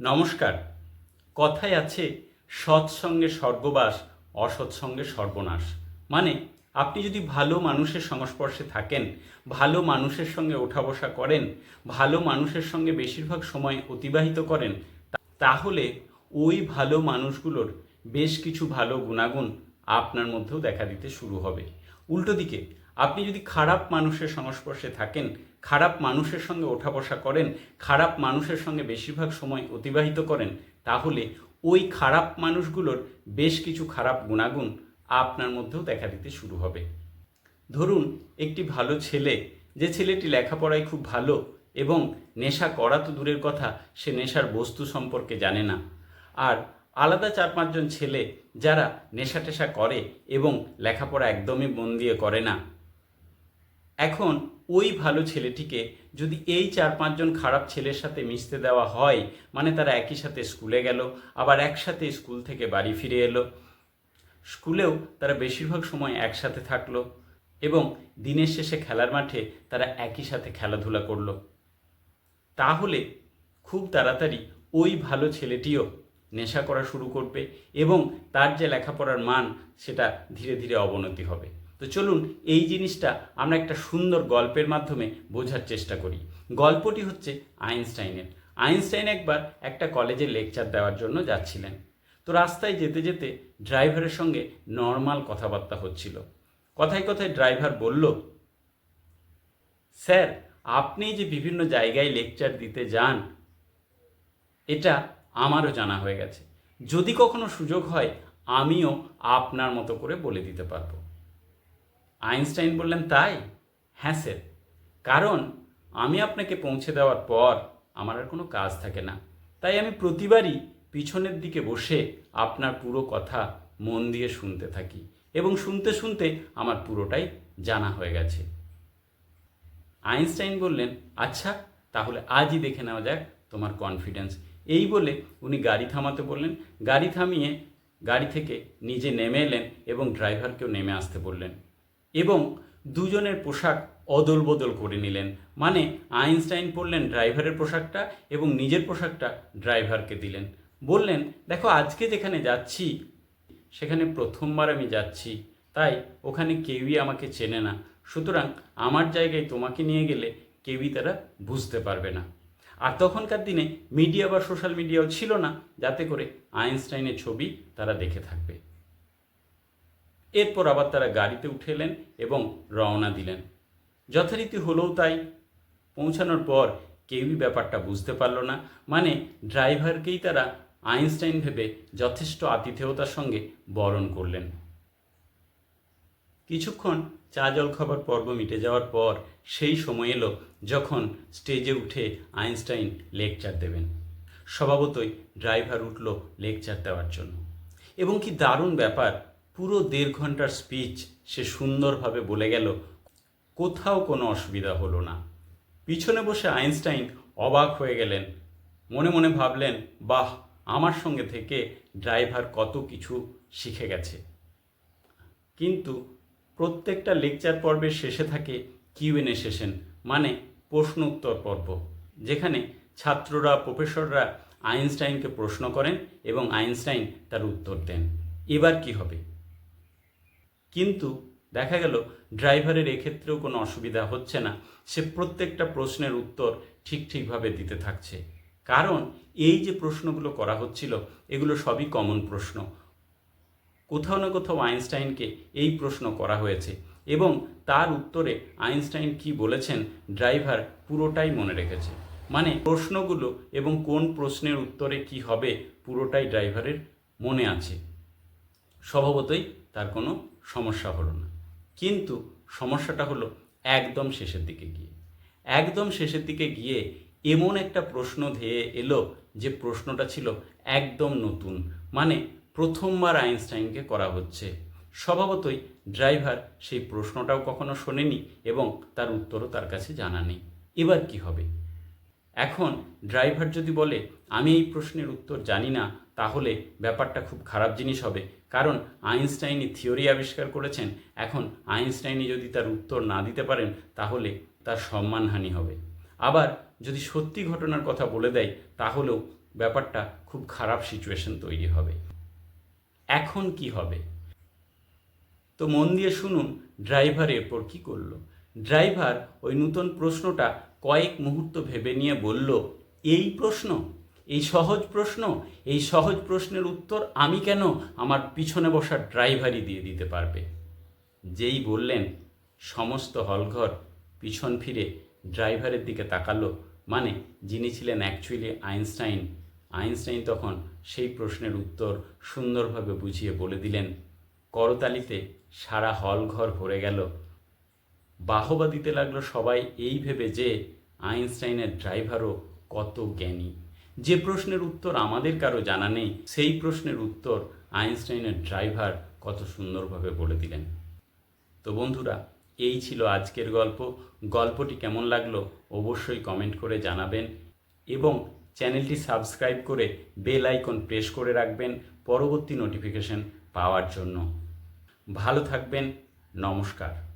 নমস্কার। কথায় আছে, সৎসঙ্গে স্বর্গবাস, অসৎসঙ্গে সর্বনাশ। মানে আপনি যদি ভালো মানুষের সংস্পর্শে থাকেন, ভালো মানুষের সঙ্গে ওঠা বসা করেন, ভালো মানুষের সঙ্গে বেশিরভাগ সময় অতিবাহিত করেন তাহলে ওই ভালো মানুষগুলোর বেশ কিছু ভালো গুণাগুণ আপনার মধ্যেও দেখা দিতে শুরু হবে। উল্টো দিকে, আপনি যদি খারাপ মানুষের সংস্পর্শে থাকেন, খারাপ মানুষের সঙ্গে ওঠা বসা করেন, খারাপ মানুষের সঙ্গে বেশিরভাগ সময় অতিবাহিত করেন, তাহলে ওই খারাপ মানুষগুলোর বেশ কিছু খারাপ গুণাগুণ আপনার মধ্যেও দেখা দিতে শুরু হবে। ধরুন, একটি ভালো ছেলে, যে ছেলেটি লেখাপড়ায় খুব ভালো এবং নেশা করা তো দূরের কথা, সে নেশার বস্তু সম্পর্কে জানে না। আর আলাদা চার পাঁচজন ছেলে যারা নেশা টেশা করে এবং লেখাপড়া একদমই মন দিয়ে করে না। এখন ওই ভালো ছেলেটিকে যদি এই চার পাঁচজন খারাপ ছেলের সাথে মিশতে দেওয়া হয় মানে তারা একই সাথে স্কুলে গেল, আবার একসাথে স্কুল থেকে বাড়ি ফিরে এলো। স্কুলেও তারা বেশিরভাগ সময় একসাথে থাকল এবং দিনের শেষে খেলার মাঠে তারা একই সাথে খেলাধুলা করল। তাহলে খুব তাড়াতাড়ি ওই ভালো ছেলেটিও নেশা করা শুরু করবে এবং তার যে লেখাপড়ার মান, সেটা ধীরে ধীরে অবনতি হবে। তো চলুন এই জিনিসটা আমরা একটা সুন্দর গল্পের মাধ্যমে বোঝার চেষ্টা করি। গল্পটি হচ্ছে আইনস্টাইনের। আইনস্টাইন একবার একটা কলেজে লেকচার দেওয়ার জন্য যাচ্ছিলেন। তো রাস্তায় যেতে যেতে ড্রাইভারের সঙ্গে নর্মাল কথাবার্তা হচ্ছিল। কথায় কথায় ড্রাইভার বলল, স্যার, আপনি যে বিভিন্ন জায়গায় লেকচার দিতে যান, এটা আমারও জানা হয়ে গেছে। যদি কখনো সুযোগ হয়, আমিও আপনার মতো করে বলে দিতে পারব। আইনস্টাইন বললেন, তাই? হ্যাঁ স্যার। কারণ আমি আপনাকে পৌঁছে দেওয়ার পর আমার আর কোনো কাজ থাকে না। তাই আমি প্রতিবারই পিছনের দিকে বসে আপনার পুরো কথা মন দিয়ে শুনতে থাকি এবং শুনতে শুনতে আমার পুরোটাই জানা হয়ে গেছে। আইনস্টাইন বললেন আচ্ছা তাহলে আজই দেখে নেওয়া যাক তোমার কনফিডেন্স এই বলে উনি গাড়ি থামাতে বললেন। গাড়ি থামিয়ে গাড়ি থেকে নিজে নেমে এলেন এবং ড্রাইভারকেও নেমে আসতে বললেন এবং দুজনের পোশাক অদল বদল করে নিলেন। মানে আইনস্টাইন পরলেন ড্রাইভারের পোশাকটা এবং নিজের পোশাকটা ড্রাইভারকে দিলেন। বললেন, দেখো, আজকে যেখানে যাচ্ছি, সেখানে প্রথমবার আমি যাচ্ছি। তাই ওখানে কেউই আমাকে চেনে না। সুতরাং আমার জায়গায় তোমাকে নিয়ে গেলে কেউই তারা বুঝতে পারবে না। আর তখনকার দিনে মিডিয়া বা সোশ্যাল মিডিয়াও ছিল না, যাতে করে আইনস্টাইনের ছবি তারা দেখে থাকবে। এরপর আবার তারা গাড়িতে উঠে এলেন এবং রওনা দিলেন। যথারীতি হলেও তাই পৌঁছানোর পর কেউই ব্যাপারটা বুঝতে পারল না। মানে ড্রাইভারকেই তারা আইনস্টাইন ভেবে যথেষ্ট আতিথেয়তার সঙ্গে বরণ করলেন। কিছুক্ষণ চা জল খাবার পর্ব মিটে যাওয়ার পর সেই সময় এলো যখন স্টেজে উঠে আইনস্টাইন লেকচার দেবেন। স্বভাবতই ড্রাইভার উঠল লেকচার দেওয়ার জন্য। এবং কি দারুণ ব্যাপার, পুরো দেড় ঘণ্টার স্পিচ সে সুন্দরভাবে বলে গেল, কোথাও কোনো অসুবিধা হলো না। পিছনে বসে আইনস্টাইন অবাক হয়ে গেলেন। মনে মনে ভাবলেন, বাহ, আমার সঙ্গে থেকে ড্রাইভার কত কিছু শিখে গেছে। কিন্তু প্রত্যেকটা লেকচার পর্বের শেষে থাকে কিউএনএ সেশন মানে প্রশ্ন উত্তর পর্ব, যেখানে ছাত্ররা প্রফেসররা আইনস্টাইনকে প্রশ্ন করেন এবং আইনস্টাইন তার উত্তর দেন। এবার কি হবে? কিন্তু দেখা গেল, ড্রাইভারের এক্ষেত্রেও কোনো অসুবিধা হচ্ছে না। সে প্রত্যেকটা প্রশ্নের উত্তর ঠিক ঠিকভাবে দিতে থাকছে। কারণ এই যে প্রশ্নগুলো করা হচ্ছিল, এগুলো সবই কমন প্রশ্ন। কোথাও না কোথাও আইনস্টাইনকে এই প্রশ্ন করা হয়েছে এবং তার উত্তরে আইনস্টাইন কি বলেছেন ড্রাইভার পুরোটাই মনে রেখেছে। মানে প্রশ্নগুলো এবং কোন প্রশ্নের উত্তরে কি হবে পুরোটাই ড্রাইভারের মনে আছে। স্বভাবতই তার কোনো সমস্যা হলো না। কিন্তু সমস্যাটা হলো একদম শেষের দিকে গিয়ে। একদম শেষের দিকে গিয়ে এমন একটা প্রশ্ন ধেয়ে এলো যে প্রশ্নটা ছিল একদম নতুন। মানে প্রথমবার আইনস্টাইনকে করা হচ্ছে। স্বভাবতই ড্রাইভার সেই প্রশ্নটাও কখনো শোনেনি এবং তার উত্তরও তার কাছে জানা নেই। এবার কি হবে? এখন ড্রাইভার যদি বলে, আমি এই প্রশ্নের উত্তর জানি না, তাহলে ব্যাপারটা খুব খারাপ জিনিস হবে। কারণ আইনস্টাইনই থিওরি আবিষ্কার করেছেন, এখন আইনস্টাইনই যদি তার উত্তর না দিতে পারেন, তাহলে তার সম্মানহানি হবে। আবার যদি সত্যি ঘটনার কথা বলে দেয়, তাহলেও ব্যাপারটা খুব খারাপ সিচুয়েশন তৈরি হবে। এখন কি হবে? তো মন দিয়ে শুনুন, ড্রাইভার এরপর কি করল? ড্রাইভার ওই নূতন প্রশ্নটা কয়েক মুহূর্ত ভেবে নিয়ে বলল, এই প্রশ্ন? এই সহজ প্রশ্ন? এই সহজ প্রশ্নের উত্তর আমি কেন আমার পিছনে বসা ড্রাইভারই দিয়ে দিতে পারবে? যেই বললেন, সমস্ত হলঘর পিছন ফিরে ড্রাইভারের দিকে তাকালো মানে যিনি ছিলেন অ্যাকচুয়ালি আইনস্টাইন আইনস্টাইন তখন সেই প্রশ্নের উত্তর সুন্দরভাবে বুঝিয়ে বলে দিলেন, করতালিতে সারা হলঘর ভরে গেল। বাহবা দিতে লাগল সবাই এই ভেবে যে আইনস্টাইনের ড্রাইভারও কত জ্ঞানী। যে প্রশ্নের উত্তর আমাদের কারও জানা নেই, সেই প্রশ্নের উত্তর আইনস্টাইনের ড্রাইভার কত সুন্দরভাবে বলে দিলেন। তো বন্ধুরা, এই ছিল আজকের গল্প। গল্পটি কেমন লাগল অবশ্যই কমেন্ট করে জানাবেন এবং চ্যানেলটি সাবস্ক্রাইব করে বেল আইকন প্রেস করে রাখবেন পরবর্তী নোটিফিকেশন পাওয়ার জন্য। ভালো থাকবেন, নমস্কার।